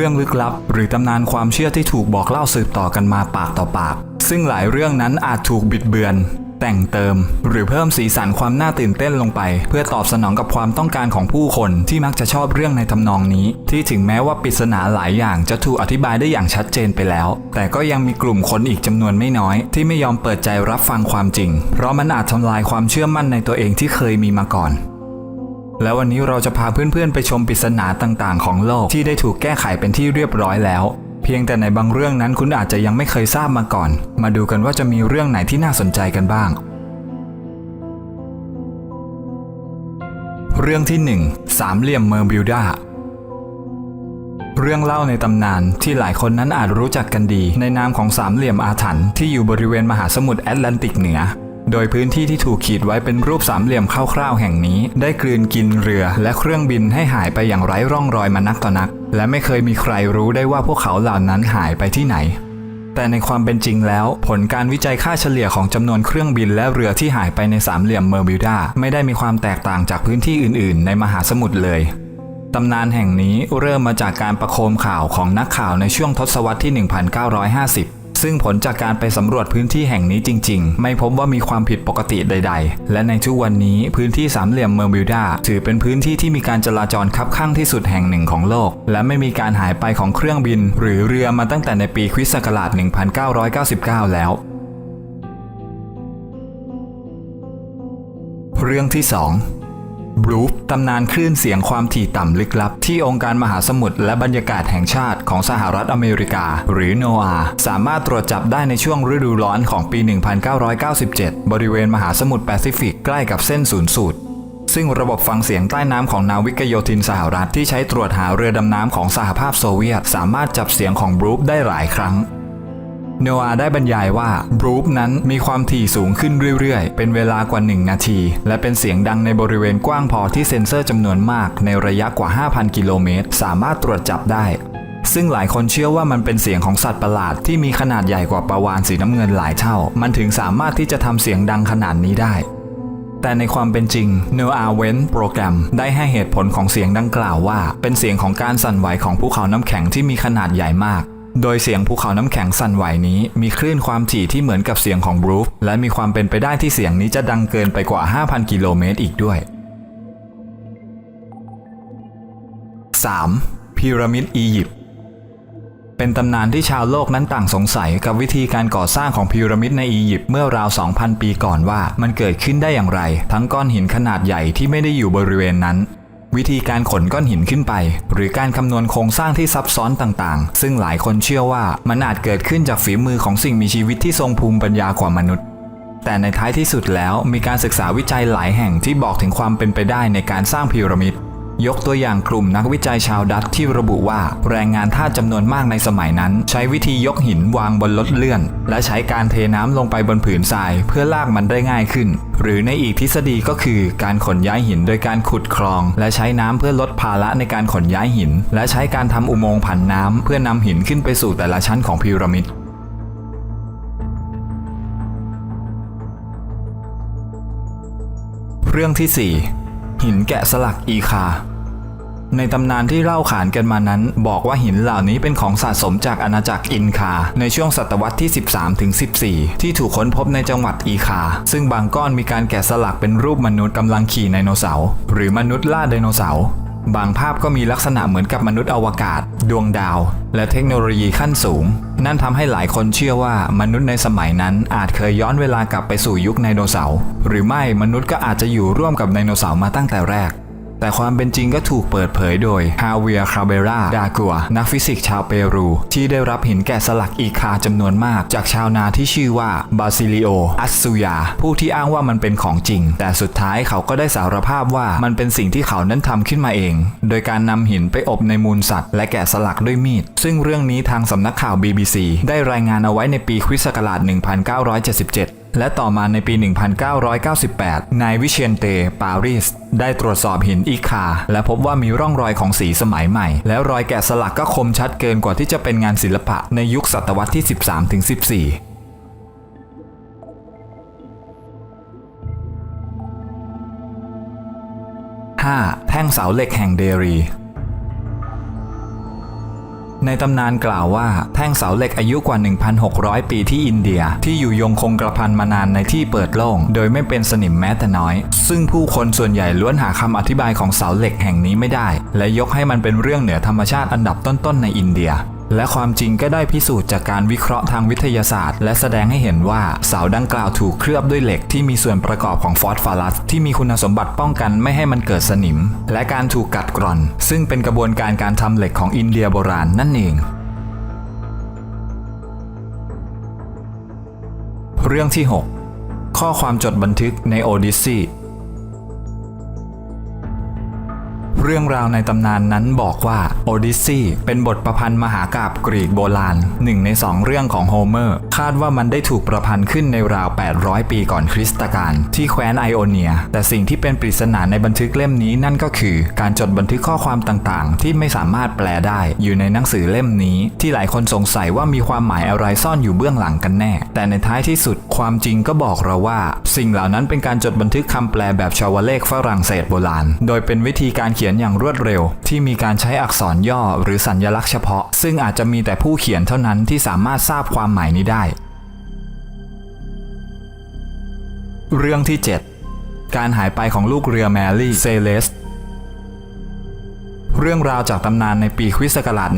เรื่องลึกลับ หรือตำนานความเชื่อที่ถูกบอกเล่าสืบต่อกันมาปากต่อปาก ซึ่งหลายเรื่องนั้นอาจถูกบิดเบือน แต่งเติม หรือเพิ่มสีสันความน่าตื่นเต้นลงไป เพื่อตอบสนองกับความต้องการของผู้คนที่มักจะชอบเรื่องในทำนองนี้ ที่ถึงแม้ว่าปริศนาหลายอย่างจะถูกอธิบายได้อย่างชัดเจนไปแล้ว แต่ก็ยังมีกลุ่มคนอีกจำนวนไม่น้อย ที่ไม่ยอมเปิดใจรับฟังความจริง เพราะมันอาจทำลายความเชื่อมั่นในตัวเองที่เคยมีมาก่อน แล้ววันนี้เราจะพาเพื่อนๆไปชมปริศนาต่างๆ ของโลกที่ได้ถูกแก้ไขเป็นที่เรียบร้อยแล้ว เพียงแต่ในบางเรื่องนั้นคุณอาจจะยังไม่เคยทราบมาก่อน มาดูกันว่าจะมีเรื่องไหนที่น่าสนใจกันบ้าง เรื่องที่ 1 สามเหลี่ยมเมอร์บิวดาเรื่องเล่าในตำนานที่หลายคนนั้นอาจรู้จักกันดี ในนามของสามเหลี่ยมอาถรรพ์ที่อยู่บริเวณมหาสมุทรแอตแลนติกเหนือ โดยพื้นที่ที่ถูกขีดไว้เป็นรูปสามเหลี่ยมคร่าวๆแห่งนี้ ได้กลืนกินเรือและเครื่องบินให้หายไปอย่างไร้ร่องรอยมานักต่อนัก และไม่เคยมีใครรู้ได้ว่าพวกเขาเหล่านั้นหายไปที่ไหนแต่ในความเป็นจริงแล้ว ผลการวิจัยค่าเฉลี่ยของจำนวนเครื่องบินและเรือที่หายไปในสามเหลี่ยมเมอร์บิวดาไม่ได้มีความแตกต่างจากพื้นที่อื่นๆ ในมหาสมุทรเลย ตำนานแห่งนี้เริ่มมาจากการประโคมข่าวของนักข่าวในช่วงทศวรรษที่ 1950 ซึ่งผลจากการไปสำรวจพื้นที่แห่งนี้จริง ๆ ไม่พบว่ามีความผิดปกติใด ๆ และในทุกวันนี้พื้นที่สามเหลี่ยมเมอร์บิวดาถือเป็นพื้นที่ที่มีการจราจรคับข้างที่สุดแห่งหนึ่งของโลก และไม่มีการหายไปของเครื่องบิน หรือเรือมาตั้งแต่ในปีคริสต์ศักราช 1999 แล้วเรื่องที่ 2 บรูฟตำนานคลื่นเสียงความถี่ต่ำลึกลับ ที่องค์การมหาสมุทรและบรรยากาศแห่งชาติของสหรัฐอเมริกา หรือโนอาสามารถตรวจจับได้ในช่วงฤดูร้อนของปี 1997 บริเวณมหาสมุทรแปซิฟิกใกล้กับเส้นศูนย์สูตรซึ่งระบบฟังเสียงใต้น้ำของนาวิกโยธินสหรัฐที่ใช้ตรวจหาเรือดำน้ำของสหภาพโซเวียต สามารถจับเสียงของบรูฟได้หลายครั้ง โนอาได้บรรยายว่าบรูฟนั้นมีความถี่สูงขึ้นเรื่อยๆ เป็นเวลากว่า 1 นาที และเป็นเสียงดังในบริเวณกว้างพอที่เซ็นเซอร์จำนวนมาก ในระยะกว่า 5,000 กิโลเมตร สามารถตรวจจับได้ ซึ่งหลายคนเชื่อว่ามันเป็นเสียงของสัตว์ประหลาดที่มีขนาดใหญ่กว่าปลาวาฬสีน้ำเงินหลายเท่า มันถึงสามารถที่จะทำเสียงดังขนาดนี้ได้แต่ในความเป็นจริง n o a w e n โปรแกรมได้ให้เหตุผลของเสียงดังกล่าวว่า เป็นเสียงของการสั่นไหวของภูเขาน้ำแข็งที่มีขนาดใหญ่มาก โดยเสียงภูเขาน้ำแข็งสั่นไหวนี้มีคลื่นความถี่ที่เหมือนกับเสียงของบรูฟและมีความเป็นไปได้ที่เสียงนี้จะดังเกินไปกว่า 5,000 กิโลเมตรอีกด้วย 3. พีระมิดอียิปต์เป็นตำนานที่ชาวโลกนั้นต่างสงสัยกับวิธีการก่อสร้างของพีระมิดในอียิปต์เมื่อราว 2,000 ปีก่อนว่ามันเกิดขึ้นได้อย่างไร ทั้งก้อนหินขนาดใหญ่ที่ไม่ได้อยู่บริเวณนั้น วิธีการขนก้อนหินขึ้นไป หรือการคำนวณโครงสร้างที่ซับซ้อนต่างๆ ซึ่งหลายคนเชื่อว่ามันอาจเกิดขึ้นจากฝีมือของสิ่งมีชีวิตที่ทรงภูมิปัญญากว่ามนุษย์ แต่ในท้ายที่สุดแล้วมีการศึกษาวิจัยหลายแห่งที่บอกถึงความเป็นไปได้ในการสร้างพีระมิดยกตัวอย่างกลุ่มนักวิจัยชาวดัตที่ระบุว่า แรงงานทาสจำนวนมากในสมัยนั้น ใช้วิธียกหินวางบนรถเลื่อน และใช้การเทน้ำลงไปบนผืนทรายเพื่อลากมันได้ง่ายขึ้น หรือในอีกทฤษฎีก็คือการขนย้ายหินโดยการขุดคลอง และใช้น้ำเพื่อลดภาระในการขนย้ายหิน และใช้การทำอุโมงค์ผันน้ำเพื่อนำหินขึ้นไปสู่แต่ละชั้นของพีระมิดเรื่องที่ 4 หินแกะสลักอีคา ในตำนานที่เล่าขานกันมานั้น บอกว่าหินเหล่านี้เป็นของสะสมจากอาณาจักรอินคา ในช่วงศตวรรษที่ 13ถึง14 ที่ถูกค้นพบในจังหวัดอีคา ซึ่งบางก้อนมีการแกะสลักเป็นรูปมนุษย์กำลังขี่ไดโนเสาร์หรือมนุษย์ล่าไดโนเสาร์บางภาพก็มีลักษณะเหมือนกับมนุษย์อวกาศ ดวงดาว และเทคโนโลยีขั้นสูง นั่นทำให้หลายคนเชื่อว่ามนุษย์ในสมัยนั้นอาจเคยย้อนเวลากลับไปสู่ยุคไดโนเสาร์หรือไม่มนุษย์ก็อาจจะอยู่ร่วมกับไดโนเสาร์มาตั้งแต่แรก แต่ความเป็นจริงก็ถูกเปิดเผยโดยฮาเวียคาเบรา ดากัว นักฟิสิกส์ชาวเปรู ที่ได้รับหินแกะสลักอีคาจำนวนมาก จากชาวนาที่ชื่อว่าบาซิลิโอ อัสซูยา ผู้ที่อ้างว่ามันเป็นของจริง แต่สุดท้ายเขาก็ได้สารภาพว่ามันเป็นสิ่งที่เขานั้นทำขึ้นมาเอง โดยการนำหินไปอบในมูลสัตว์ และแกะสลักด้วยมีด ซึ่งเรื่องนี้ทางสำนักข่าว BBC ได้รายงานเอาไว้ในปีคริสต์ศักราช1977 และต่อมาในปี 1998 นายวิเชียนเต ปาริสได้ตรวจสอบหินอีคา และพบว่ามีร่องรอยของสีสมัยใหม่ แล้วรอยแกะสลักก็คมชัดเกินกว่าที่จะเป็นงานศิลปะในยุคศตวรรษที่ 13ถึง14 5. แท่งเสาเหล็กแห่งเดรี ในตำนานกล่าวว่าแท่งเสาเหล็กอายุกว่า 1,600 ปีที่อินเดีย ที่อยู่ยงคงกระพันมานานในที่เปิดโล่งโดยไม่เป็นสนิมแม้แต่น้อย ซึ่งผู้คนส่วนใหญ่ล้วนหาคำอธิบายของเสาเหล็กแห่งนี้ไม่ได้ และยกให้มันเป็นเรื่องเหนือธรรมชาติอันดับต้นๆในอินเดีย และความจริงก็ได้พิสูจน์จากการวิเคราะห์ทางวิทยาศาสตร์ และแสดงให้เห็นว่าเสาดังกล่าวถูกเคลือบด้วยเหล็กที่มีส่วนประกอบของฟอสฟอรัสที่มีคุณสมบัติป้องกันไม่ให้มันเกิดสนิม และการถูกกัดกร่อน ซึ่งเป็นกระบวนการการทำเหล็กของอินเดียโบราณนั่นเองเรื่องที่ 6 ข้อความจดบันทึกในโอดิสซี เรื่องราวในตำนานนั้นบอกว่าโอดิสซีเป็นบทประพันธ์มหากาบกรีกโบราณหนึ่งในสองเรื่องของโฮเมอร์ คาดว่ามันได้ถูกประพันธ์ขึ้นในราว 800 ปีก่อนคริสตกาลที่แคว้นไอโอเนีย แต่สิ่งที่เป็นปริศนาในบันทึกเล่มนี้นั่นก็คือ การจดบันทึกข้อความต่างๆ ที่ไม่สามารถแปลได้อยู่ในหนังสือเล่มนี้ ที่หลายคนสงสัยว่ามีความหมายอะไรซ่อนอยู่เบื้องหลังกันแน่ แต่ในท้ายที่สุดความจริงก็บอกเราว่า สิ่งเหล่านั้นเป็นการจดบันทึกคำแปลแบบชาวเลขฝรั่งเศสโบราณ โดยเป็นวิธีการเขียนอย่างรวดเร็ว ที่มีการใช้อักษรย่อหรือสัญลักษณ์เฉพาะ ซึ่งอาจจะมีแต่ผู้เขียนเท่านั้นที่สามารถทราบความหมายนี้ได้ เรื่องที่ 7 การหายไปของลูกเรือแมรี่เซเลส เรื่องราวจากตำนานในปีคริสต์ศักราช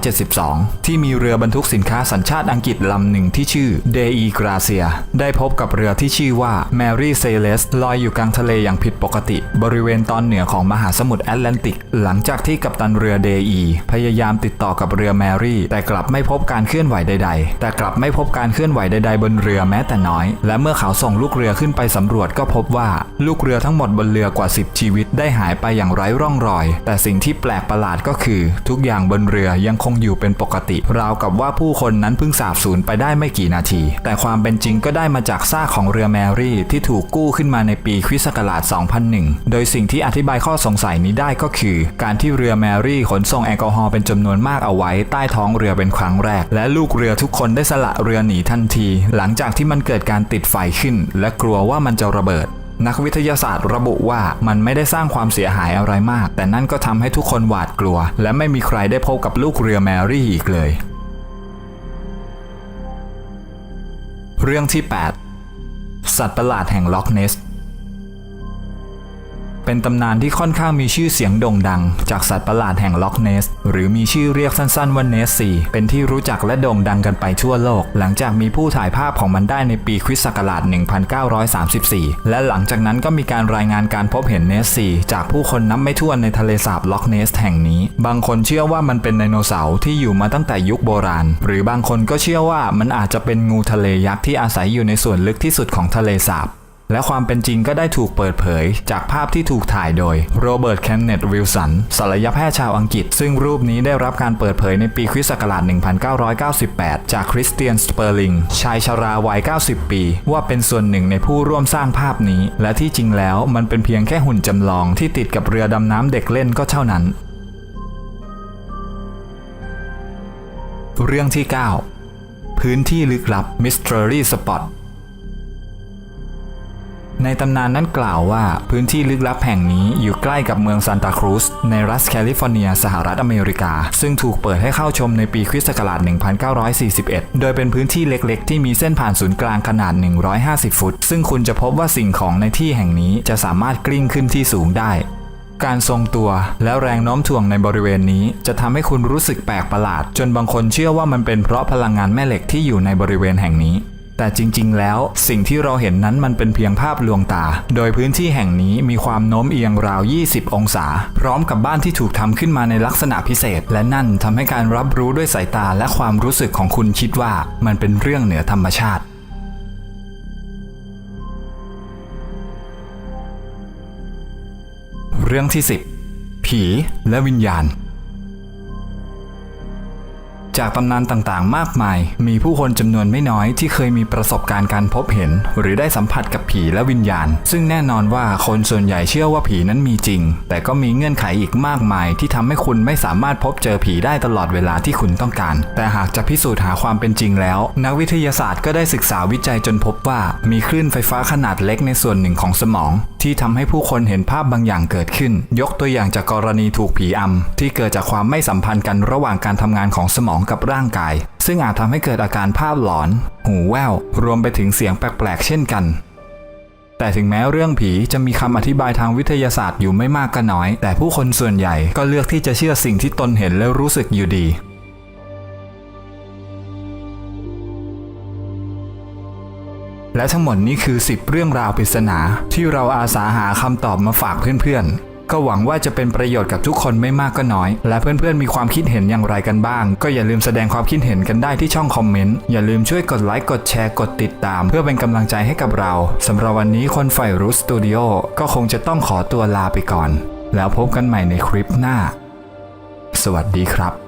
1872 ที่มีเรือบรรทุกสินค้าสัญชาติอังกฤษลำหนึ่งที่ชื่อเดอีกราเซียได้พบกับเรือที่ชื่อว่าแมรี่เซเลสลอยอยู่กลางทะเลอย่างผิดปกติ บริเวณตอนเหนือของมหาสมุทรแอตแลนติก หลังจากที่กัปตันเรือเดอีพยายามติดต่อกับเรือแมรี่ แต่กลับไม่พบการเคลื่อนไหวใด ๆ แต่กลับไม่พบการเคลื่อนไหวใด ๆ บนเรือแม้แต่น้อย และเมื่อเขาส่งลูกเรือขึ้นไปสำรวจก็พบว่า ลูกเรือทั้งหมดบนเรือกว่า 10 ชีวิตได้หายไปอย่างไร้ร่องรอย แต่สิ่งที่แปลกประหลาดก็คือ ทุกอย่างบนเรือยังคงอยู่เป็นปกติ ราวกับว่าผู้คนนั้นเพิ่งสาบสูญไปได้ไม่กี่นาที แต่ความเป็นจริงก็ได้มาจากซากของเรือแมรี่ที่ถูกกู้ขึ้นมาในปีคริสต์ศักราช 2001 โดยสิ่งที่อธิบายข้อสงสัยนี้ได้ก็คือ การที่เรือแมรี่ขนส่งแอลกอฮอล์เป็นจำนวนมากเอาไว้ใต้ท้องเรือเป็นครั้งแรก และลูกเรือทุกคนได้สละเรือหนีทันที หลังจากที่มันเกิดการติดไฟขึ้น และกลัวว่ามันจะระเบิด นักวิทยาศาสตร์ระบุว่ามันไม่ได้สร้างความเสียหายอะไรมาก แต่นั่นก็ทำให้ทุกคนหวาดกลัว และไม่มีใครได้พบกับลูกเรือแมรี่อีกเลย เรื่องที่ 8 สัตว์ประหลาดแห่งล็อกเนส เป็นตำนานที่ค่อนข้างมีชื่อเสียงโด่งดัง จากสัตว์ประหลาดแห่งล็อกเนส หรือมีชื่อเรียกสั้นๆว่าเนสซีเป็นที่รู้จักและโด่งดังกันไปทั่วโลก หลังจากมีผู้ถ่ายภาพของมันได้ในปีคริสต์ศักราช 1934 และหลังจากนั้นก็มีการรายงานการพบเห็นเนสซีจากผู้คนนับไม่ถ้วนในทะเลสาบล็อกเนสแห่งนี้ บางคนเชื่อว่ามันเป็นไดโนเสาร์ที่อยู่มาตั้งแต่ยุคโบราณ หรือบางคนก็เชื่อว่ามันอาจจะเป็นงูทะเลยักษ์ที่อาศัยอยู่ในส่วนลึกที่สุดของทะเลสาบ และความเป็นจริงก็ได้ถูกเปิดเผย จากภาพที่ถูกถ่ายโดยโรเบิร์ตแคนเนตวิลสันศัลยแพทย์ชาวอังกฤษ ซึ่งรูปนี้ได้รับการเปิดเผยในปีคริสต์ศักราช 1998 จากคริสเตียนสเปอร์ลิงชายชราวัย 90 ปี ว่าเป็นส่วนหนึ่งในผู้ร่วมสร้างภาพนี้ และที่จริงแล้วมันเป็นเพียงแค่หุ่นจำลองที่ติดกับเรือดำน้ำเด็กเล่นก็เท่านั้น เรื่องที่ 9 พื้นที่ลึกลับ Mystery Spot ในตำนานนั้นกล่าวว่าพื้นที่ลึกลับแห่งนี้อยู่ใกล้กับเมืองซานตาครูซในรัฐแคลิฟอร์เนีย สหรัฐอเมริกา ซึ่งถูกเปิดให้เข้าชมในปีคริสต์ศักราช 1941 โดยเป็นพื้นที่เล็กๆ ที่มีเส้นผ่านศูนย์กลางขนาด 150 ฟุต ซึ่งคุณจะพบว่าสิ่งของในที่แห่งนี้จะสามารถกลิ้งขึ้นที่สูงได้การทรงตัวและแรงโน้มถ่วงในบริเวณนี้ จะทำให้คุณรู้สึกแปลกประหลาด จนบางคนเชื่อว่ามันเป็นเพราะพลังงานแม่เหล็กที่อยู่ในบริเวณแห่งนี้ แต่จริงๆ แล้วสิ่งที่เราเห็นนั้นมันเป็นเพียงภาพลวงตา โดยพื้นที่แห่งนี้มีความโน้มเอียงราว 20 องศา พร้อมกับบ้านที่ถูกทำขึ้นมาในลักษณะพิเศษ และนั่นทำให้การรับรู้ด้วยสายตาและความรู้สึกของคุณคิดว่ามันเป็นเรื่องเหนือธรรมชาติเรื่องที่ 10 ผีและวิญญาณ จากตำนานต่างๆ มากมาย มีผู้คนจำนวนไม่น้อยที่เคยมีประสบการณ์การพบเห็น หรือได้สัมผัสกับผีและวิญญาณ ซึ่งแน่นอนว่าคนส่วนใหญ่เชื่อว่าผีนั้นมีจริง แต่ก็มีเงื่อนไขอีกมากมาย ที่ทำให้คุณไม่สามารถพบเจอผีได้ตลอดเวลาที่คุณต้องการ แต่หากจะพิสูจน์หาความเป็นจริงแล้ว นักวิทยาศาสตร์ก็ได้ศึกษาวิจัยจนพบว่า มีคลื่นไฟฟ้าขนาดเล็กในส่วนหนึ่งของสมอง ที่ทำให้ผู้คนเห็นภาพบางอย่างเกิดขึ้น ยกตัวอย่างจากกรณีถูกผีอำที่เกิดจากความไม่สัมพันธ์กันระหว่างการทำงานของสมองกับร่างกาย ซึ่งอาจทำให้เกิดอาการภาพหลอน หูแว่ว รวมไปถึงเสียงแปลกๆ เช่นกัน แต่ถึงแม้เรื่องผีจะมีคำอธิบายทางวิทยาศาสตร์อยู่ไม่มากก็น้อย แต่ผู้คนส่วนใหญ่ก็เลือกที่จะเชื่อสิ่งที่ตนเห็นและรู้สึกอยู่ดีและทั้งหมดนี้คือ 10 เรื่องราวปริศนาที่เราอาสาหาคำตอบมาฝากเพื่อนๆ ก็หวังว่าจะเป็นประโยชน์กับทุกคนไม่มากก็น้อย และเพื่อนๆมีความคิดเห็นอย่างไรกันบ้าง ก็อย่าลืมแสดงความคิดเห็นกันได้ที่ช่องคอมเมนต์ อย่าลืมช่วยกดไลค์กดแชร์กดติดตาม เพื่อเป็นกำลังใจให้กับเราสำหรับวันนี้คนไฝ่รู้สตูดิโอก็คงจะต้องขอตัวลาไปก่อน แล้วพบกันใหม่ในคลิปหน้า สวัสดีครับ